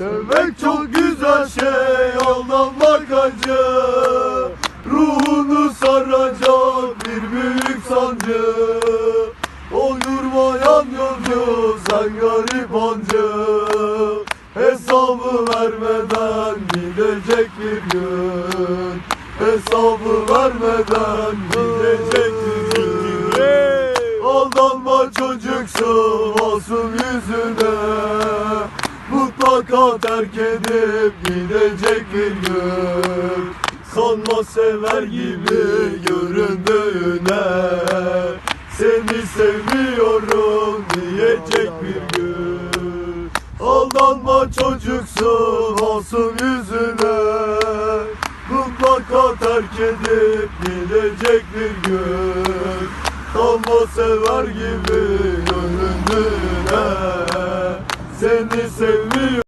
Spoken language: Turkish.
Sevmek çok güzel şey aldanmak acı. Ruhunu saracak bir büyük sancı. O yurmayan yolcu sen garip hancı. Hesabı vermeden gidecek bir gün. Hesabı vermeden gidecek bir gün. Aldanma çocuksun olsun yüzüne Mutlaka terk edip gidecek bir gün. Sanma sever gibi göründüğüne Seni seviyorum diyecek bir gün. Aldanma çocuksun olsun yüzüne Mutlaka terk edip gidecek bir gün. Kalma sever gibi göründüğüne Seni seviyorum